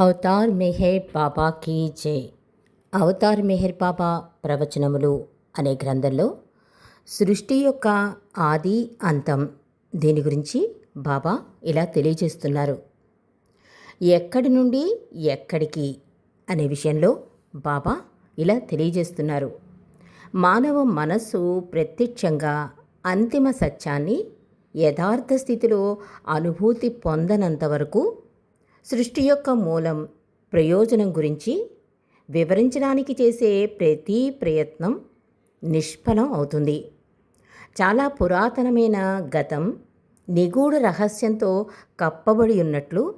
Avatar Meher Baba కీ జై. అవతార్ మెహర్ బాబా ప్రవచనములు అనే గ్రంథంలో సృష్టి యొక్క ఆది అంతం దీని గురించి బాబా ఇలా తెలియజేస్తున్నారు. ఎక్కడి నుండి ఎక్కడికి అనే విషయంలో బాబా ఇలా తెలియజేస్తున్నారు. మానవ మనస్సు ప్రత్యక్షంగా అంతిమ సత్యాన్ని యథార్థ స్థితిలో అనుభూతి పొందనంత వరకు సృష్టి యొక్క మూలం ప్రయోజనం గురించి వివరించడానికి చేసే ప్రతి ప్రయత్నం నిష్ఫలం అవుతుంది. చాలా పురాతనమైన గతం నిగూఢ రహస్యంతో కప్పబడి ఉన్నట్లు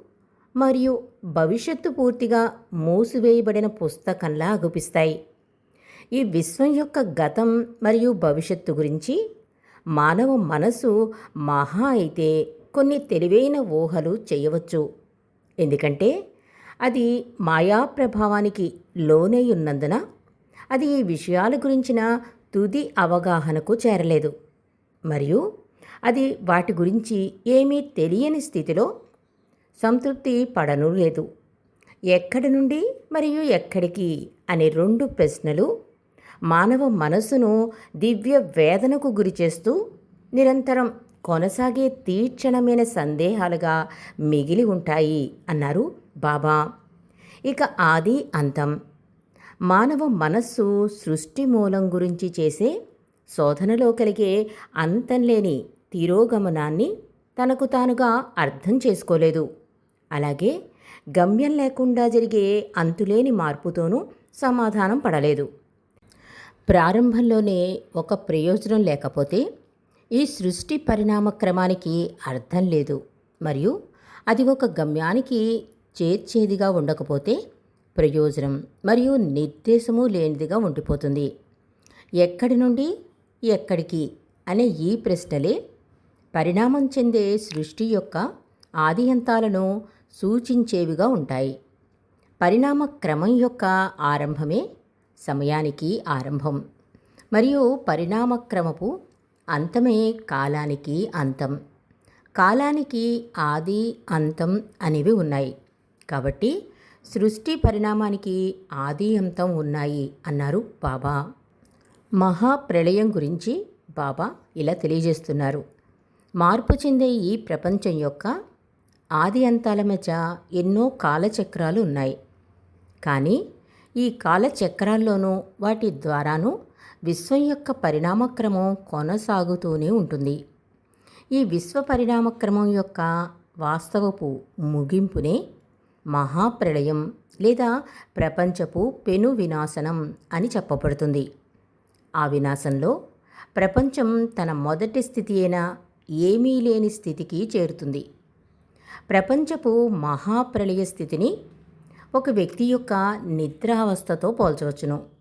మరియు భవిష్యత్తు పూర్తిగా మూసివేయబడిన పుస్తకంలా అగుపిస్తాయి. ఈ విశ్వం యొక్క గతం మరియు భవిష్యత్తు గురించి మానవ మనసు మహా అయితే కొన్ని తెలివైన ఊహలు చేయవచ్చు. ఎందుకంటే అది మాయా ప్రభావానికి లోనై ఉన్నందున అది ఈ విషయాల గురించిన తుది అవగాహనకు చేరలేదు. మరియు అది వాటి గురించి ఏమీ తెలియని స్థితిలో సంతృప్తి పడను లేదు. ఎక్కడి నుండి మరియు ఎక్కడికి అనే రెండు ప్రశ్నలు మానవ మనసును దివ్య వేదనకు గురి చేస్తూ నిరంతరం కొనసాగే తీక్షణమైన సందేహాలుగా మిగిలి ఉంటాయి అన్నారు బాబా. ఇక ఆది అంతం. మానవ మనస్సు సృష్టి మూలం గురించి చేసే శోధనలో కలిగే అంతం లేని తిరోగమనాన్ని తనకు తానుగా అర్థం చేసుకోలేదు. అలాగే గమ్యం లేకుండా జరిగే అంతులేని మార్పుతోనూ సమాధానం పడలేదు. ప్రారంభంలోనే ఒక ప్రయోజనం లేకపోతే ఈ సృష్టి పరిణామ క్రమానికి అర్థం లేదు. మరియు అది ఒక గమ్యానికి చేర్చేదిగా ఉండకపోతే ప్రయోజనం మరియు నిర్దేశము లేనిదిగా ఉండిపోతుంది. ఎక్కడి నుండి ఎక్కడికి అనే ఈ ప్రశ్నలే పరిణామం చెందే సృష్టి యొక్క ఆదియంతాలను సూచించేవిగా ఉంటాయి. పరిణామ క్రమం యొక్క ఆరంభమే సమయానికి ఆరంభం. మరియు పరిణామక్రమపు అంతమే కాలానికి అంతం. కాలానికి ఆది అంతం అనేవి ఉన్నాయి. కాబట్టి సృష్టి పరిణామానికి ఆది అంతం ఉన్నాయి అన్నారు బాబా. మహాప్రళయం గురించి బాబా ఇలా తెలియజేస్తున్నారు. మార్పు చెందే ఈ ప్రపంచం యొక్క ఆది అంతాల మధ్య ఎన్నో కాలచక్రాలు ఉన్నాయి. కానీ ఈ కాలచక్రాల్లోనూ వాటి ద్వారాను విశ్వం యొక్క పరిణామక్రమం కొనసాగుతూనే ఉంటుంది. ఈ విశ్వ పరిణామక్రమం యొక్క వాస్తవపు ముగింపునే మహాప్రళయం లేదా ప్రపంచపు పెను వినాశనం అని చెప్పబడుతుంది. ఆ వినాశంలో ప్రపంచం తన మొదటి స్థితి అయిన ఏమీ లేని స్థితికి చేరుతుంది. ప్రపంచపు మహాప్రళయ స్థితిని ఒక వ్యక్తి యొక్క నిద్రావస్థతో పోల్చవచ్చును.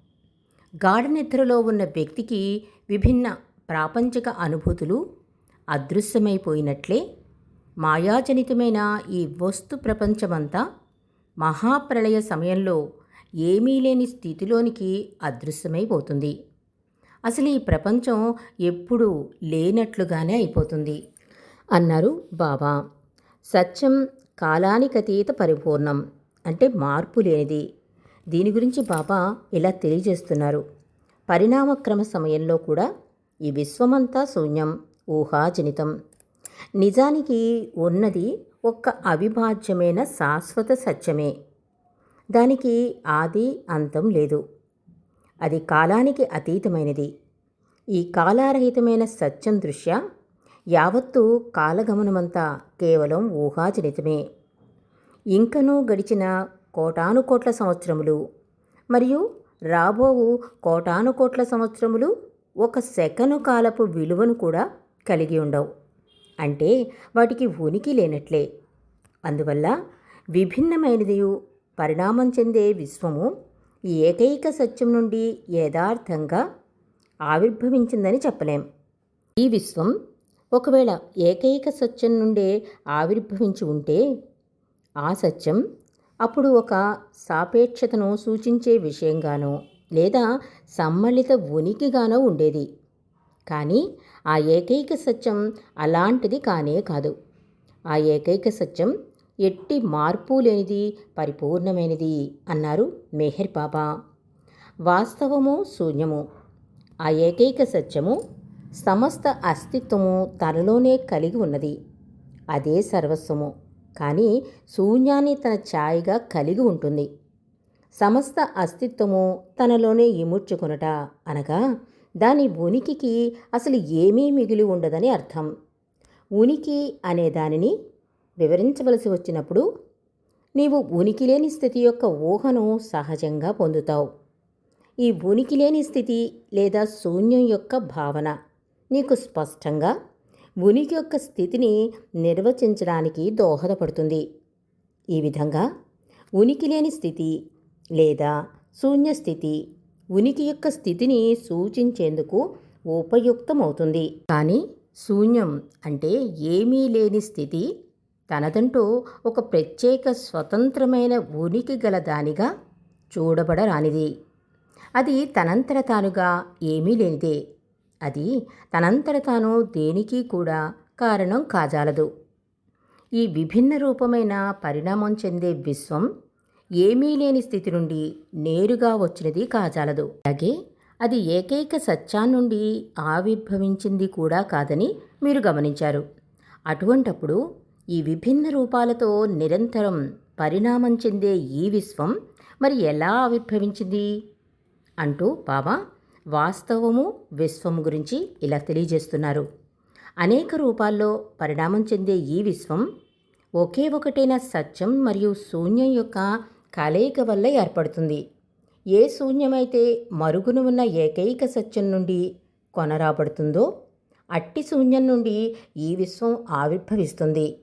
గాఢ నిద్రలో ఉన్న వ్యక్తికి విభిన్న ప్రాపంచిక అనుభూతులు అదృశ్యమైపోయినట్లే మాయాజనితమైన ఈ వస్తు ప్రపంచమంతా మహాప్రళయ సమయంలో ఏమీ లేని స్థితిలోనికి అదృశ్యమైపోతుంది. అసలు ఈ ప్రపంచం ఎప్పుడూ లేనట్లుగానే అయిపోతుంది అన్నారు బాబా. సత్యం కాలానికతీత పరిపూర్ణం అంటే మార్పు లేనిది. దీని గురించి బాబా ఇలా తెలియజేస్తున్నారు. పరిణామక్రమ సమయంలో కూడా ఈ విశ్వమంతా శూన్యం ఊహాజనితం. నిజానికి ఉన్నది ఒక్క అవిభాజ్యమైన శాశ్వత సత్యమే. దానికి ఆది అంతం లేదు. అది కాలానికి అతీతమైనది. ఈ కాలారహితమైన సత్యం దృష్ట్యా యావత్తు కాలగమనమంతా కేవలం ఊహాజనితమే. ఇంకనూ గడిచిన కోటానుకోట్ల సంవత్సరములు. మరియు రాబోవు కోటానుకోట్ల సంవత్సరములు ఒక సెకను కాలపు విలువను కూడా కలిగి ఉండవు. అంటే వాటికి ఉనికి లేనట్లే. అందువల్ల విభిన్నమైనది పరిణామం చెందే విశ్వము ఏకైక సత్యం నుండి యథార్థంగా ఆవిర్భవించిందని చెప్పలేం. ఈ విశ్వం ఒకవేళ ఏకైక సత్యం నుండే ఆవిర్భవించి ఉంటే ఆ సత్యం అప్పుడు ఒక సాపేక్షతను సూచించే విషయంగానో లేదా సమ్మళిత ఉనికిగానో ఉండేది. కానీ ఆ ఏకైక సత్యం అలాంటిది కానే కాదు. ఆ ఏకైక సత్యం ఎట్టి మార్పు లేనిది పరిపూర్ణమైనది అన్నారు మెహర్ బాబా. వాస్తవము శూన్యము? ఆ ఏకైక సత్యము సమస్త అస్తిత్వము తనలోనే కలిగి ఉన్నది. అదే సర్వస్వము. కానీ శూన్యాన్ని తన ఛాయగా కలిగి ఉంటుంది. సమస్త అస్తిత్వము తనలోనే ఇముడ్చుకొనట అనగా దాని ఉనికికి అసలు ఏమీ మిగిలి ఉండదని అర్థం. ఉనికి అనే దానిని వివరించవలసి వచ్చినప్పుడు నీవు ఉనికి లేని స్థితి యొక్క ఊహను సహజంగా పొందుతావు. ఈ ఉనికి లేని స్థితి లేదా శూన్యం యొక్క భావన నీకు స్పష్టంగా ఉనికి యొక్క స్థితిని నిర్వచించడానికి దోహదపడుతుంది. ఈ విధంగా ఉనికి లేని స్థితి లేదా శూన్య స్థితి ఉనికి యొక్క స్థితిని సూచించేందుకు ఉపయుక్తమవుతుంది. కానీ శూన్యం అంటే ఏమీ లేని స్థితి తనదంటూ ఒక ప్రత్యేక స్వతంత్రమైన ఉనికి గల దానిగా చూడబడరానిది. అది తనంతర తానుగా ఏమీ లేనిదే. అది తనంతట తాను దేనికి కూడా కారణం కాజాలదు. ఈ విభిన్న రూపమైన పరిణామం చెందే విశ్వం ఏమీ లేని స్థితి నుండి నేరుగా వచ్చినది కాజాలదు. అలాగే అది ఏకైక సత్యా నుండి ఆవిర్భవించింది కూడా కాదని మీరు గమనించారు. అటువంటప్పుడు ఈ విభిన్న రూపాలతో నిరంతరం పరిణామం చెందే ఈ విశ్వం మరి ఎలా ఆవిర్భవించింది? అంటూ బాబా వాస్తవము విశ్వము గురించి ఇలా తెలియజేస్తున్నారు. అనేక రూపాల్లో పరిణామం చెందే ఈ విశ్వం ఒకే ఒకటైన సత్యం మరియు శూన్యం యొక్క కలయిక వల్ల ఏర్పడుతుంది. ఏ శూన్యమైతే మరుగున ఉన్న ఏకైక సత్యం నుండి కొనరాబడుతుందో అట్టి శూన్యం నుండి ఈ విశ్వం ఆవిర్భవిస్తుంది.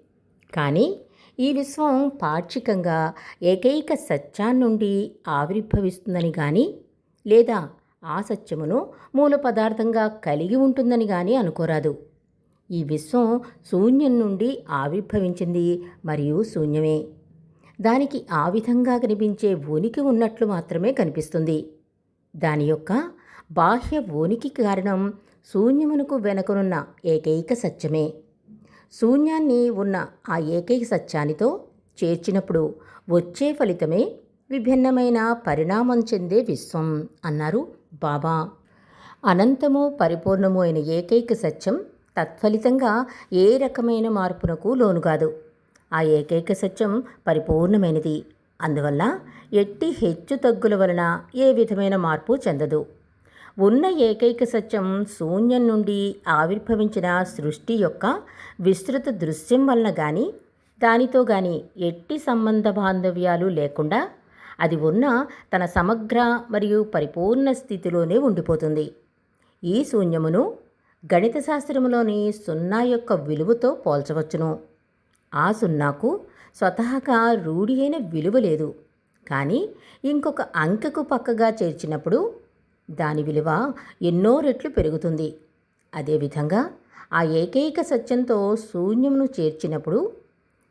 కానీ ఈ విశ్వం పాక్షికంగా ఏకైక సత్యాన్నుండి ఆవిర్భవిస్తుందని కానీ లేదా ఆ సత్యమును మూల పదార్థంగా కలిగి ఉంటుందని కానీ అనుకోరాదు. ఈ విశ్వం శూన్యం నుండి ఆవిర్భవించింది మరియు శూన్యమే. దానికి ఆ విధంగా కనిపించే ఉనికి ఉన్నట్లు మాత్రమే కనిపిస్తుంది. దాని యొక్క బాహ్య ఉనికి కారణం శూన్యమునకు వెనకనున్న ఏకైక సత్యమే. శూన్యాన్ని ఉన్న ఆ ఏకైక సత్యానితో చేర్చినప్పుడు వచ్చే ఫలితమే విభిన్నమైన పరిణామం చెందే విశ్వం అన్నారు బాబా! అనంతము పరిపూర్ణము అయిన ఏకైక సత్యం తత్ఫలితంగా ఏ రకమైన మార్పునకు లోనుగాదు ఆ ఏకైక సత్యం పరిపూర్ణమైనది. అందువల్ల ఎట్టి హెచ్చు తగ్గుల వలన ఏ విధమైన మార్పు చెందదు. ఉన్న ఏకైక సత్యం శూన్యం నుండి ఆవిర్భవించిన సృష్టి యొక్క విస్తృత దృశ్యం వలన కానీ దానితో కానీ ఎట్టి సంబంధ బాంధవ్యాలు లేకుండా అది ఉన్న తన సమగ్ర మరియు పరిపూర్ణ స్థితిలోనే ఉండిపోతుంది. ఈ శూన్యమును గణిత శాస్త్రములోని సున్నా యొక్క విలువతో పోల్చవచ్చును. ఆ సున్నాకు స్వతహాగా రూఢి అయిన విలువ లేదు. కానీ ఇంకొక అంకెకు పక్కగా చేర్చినప్పుడు దాని విలువ ఎన్నో రెట్లు పెరుగుతుంది. అదేవిధంగా ఆ ఏకైక సత్యంతో శూన్యమును చేర్చినప్పుడు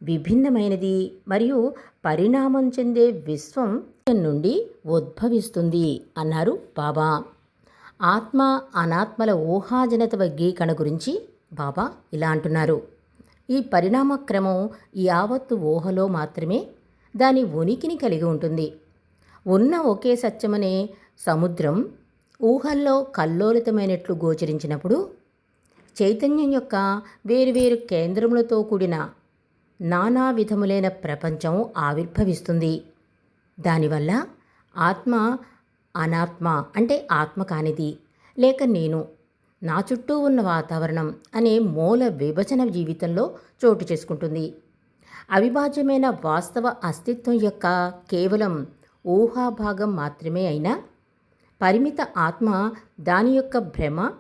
విభిన్నమైనది మరియు పరిణామం చెందే విశ్వం నుండి ఉద్భవిస్తుంది అన్నారు బాబా. ఆత్మ అనాత్మల ఊహాజనిత వర్గీకరణ గురించి బాబా ఇలా అంటున్నారు. ఈ పరిణామక్రమం యావత్తు ఊహలో మాత్రమే దాని ఉనికిని కలిగి ఉంటుంది. ఉన్న ఒకే సత్యమనే సముద్రం ఊహల్లో కల్లోలితమైనట్లు గోచరించినప్పుడు చైతన్యం యొక్క వేరువేరు కేంద్రములతో కూడిన నానా విధములైన ప్రపంచం ఆవిర్భవిస్తుంది. దానివల్ల ఆత్మ అనాత్మ అంటే ఆత్మ కానిది. లేక నేను నా చుట్టూ ఉన్న వాతావరణం అనే మూల విభజన జీవితంలో చోటు చేసుకుంటుంది. అవిభాజ్యమైన వాస్తవ అస్తిత్వం యొక్క కేవలం ఊహాభాగం మాత్రమే అయినా పరిమిత ఆత్మ దాని యొక్క భ్రమ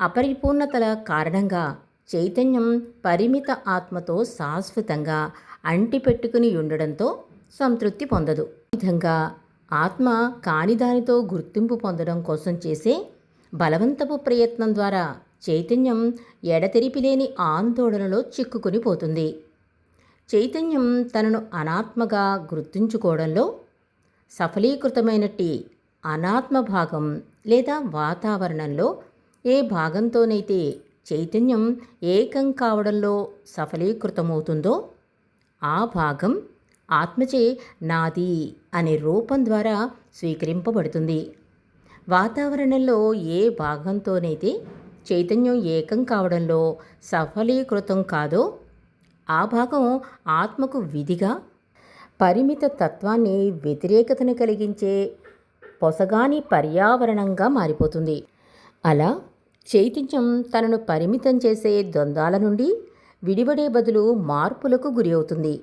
అపరిపూర్ణతల కారణంగా చైతన్యం పరిమిత ఆత్మతో శాశ్వతంగా అంటిపెట్టుకుని ఉండడంతో సంతృప్తి పొందదు. ఈ విధంగా ఆత్మ కాని దానితో గుర్తింపు పొందడం కోసం చేసే బలవంతపు ప్రయత్నం ద్వారా చైతన్యం ఎడతెరిపిలేని ఆందోళనలో చిక్కుకుని పోతుంది. చైతన్యం తనను అనాత్మగా గుర్తుంచుకోవడంలో సఫలీకృతమైనట్టి అనాత్మ భాగం లేదా వాతావరణంలో ఏ భాగంతోనైతే చైతన్యం ఏకం కావడంలో సఫలీకృతమవుతుందో ఆ భాగం ఆత్మచే నాది అనే రూపం ద్వారా స్వీకరింపబడుతుంది. వాతావరణంలో ఏ భాగంతోనైతే చైతన్యం ఏకం కావడంలో సఫలీకృతం కాదో ఆ భాగం ఆత్మకు విధిగా పరిమిత తత్వాన్ని వ్యతిరేకతను కలిగించే పొసగాని పర్యావరణంగా మారిపోతుంది. అలా చైతన్యం తనను పరిమితం చేసే ద్వంద్వాల నుండి విడిపడే బదులు మార్పులకు గురి అవుతుంది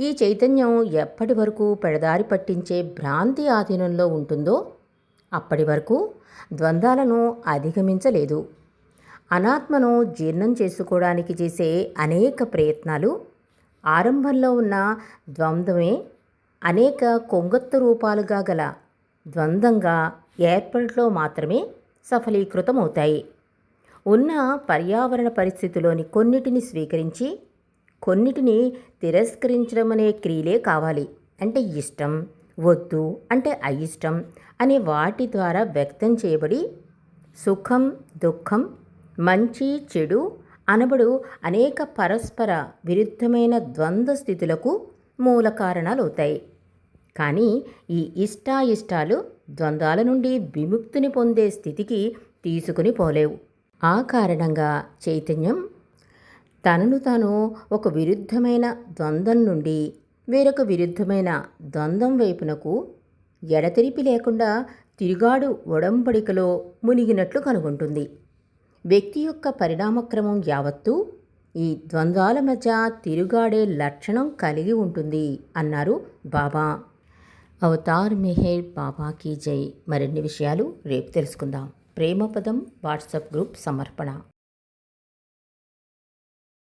ఈ చైతన్యం ఎప్పటి వరకు పెడదారి పట్టించే భ్రాంతి ఆధీనంలో ఉంటుందో అప్పటి వరకు ద్వంద్వాలను అధిగమించలేదు. అనాత్మను జీర్ణం చేసుకోవడానికి చేసే అనేక ప్రయత్నాలు ఆరంభంలో ఉన్న ద్వంద్వమే అనేక కొంగొత్త రూపాలుగా గల ద్వంద్వంగా ఏర్పడట్లో మాత్రమే సఫలీకృతమవుతాయి. ఉన్న పర్యావరణ పరిస్థితిలోని కొన్నిటిని స్వీకరించి కొన్నిటిని తిరస్కరించడం అనే క్రియలే కావాలి. అంటే ఇష్టం వద్దు అంటే అయిష్టం అనే వాటి ద్వారా వ్యక్తం చేయబడి సుఖం దుఃఖం మంచి చెడు అనబడు అనేక పరస్పర విరుద్ధమైన ద్వంద్వ స్థితులకు మూల కారణాలు అవుతాయి కానీ ఈ ఇష్టాయిష్టాలు ద్వంద్వాల నుండి విముక్తిని పొందే స్థితికి తీసుకుని పోలేవు. ఆ కారణంగా చైతన్యం తనను తాను ఒక విరుద్ధమైన ద్వంద్వం నుండి వేరొక విరుద్ధమైన ద్వంద్వం వైపునకు ఎడతెరిపి లేకుండా తిరుగాడు ఒడంబడికలో మునిగినట్లు కనుగొంటుంది. వ్యక్తి యొక్క పరిణామక్రమం యావత్తూ ఈ ద్వంద్వాల మధ్య తిరుగాడే లక్షణం కలిగి ఉంటుంది అన్నారు బాబా. అవతార్ మెహేర్ బాబా కీ జై. మరిన్ని విషయాలు రేపు తెలుసుకుందాం. ప్రేమపదం వాట్సాప్ గ్రూప్ సమర్పణ.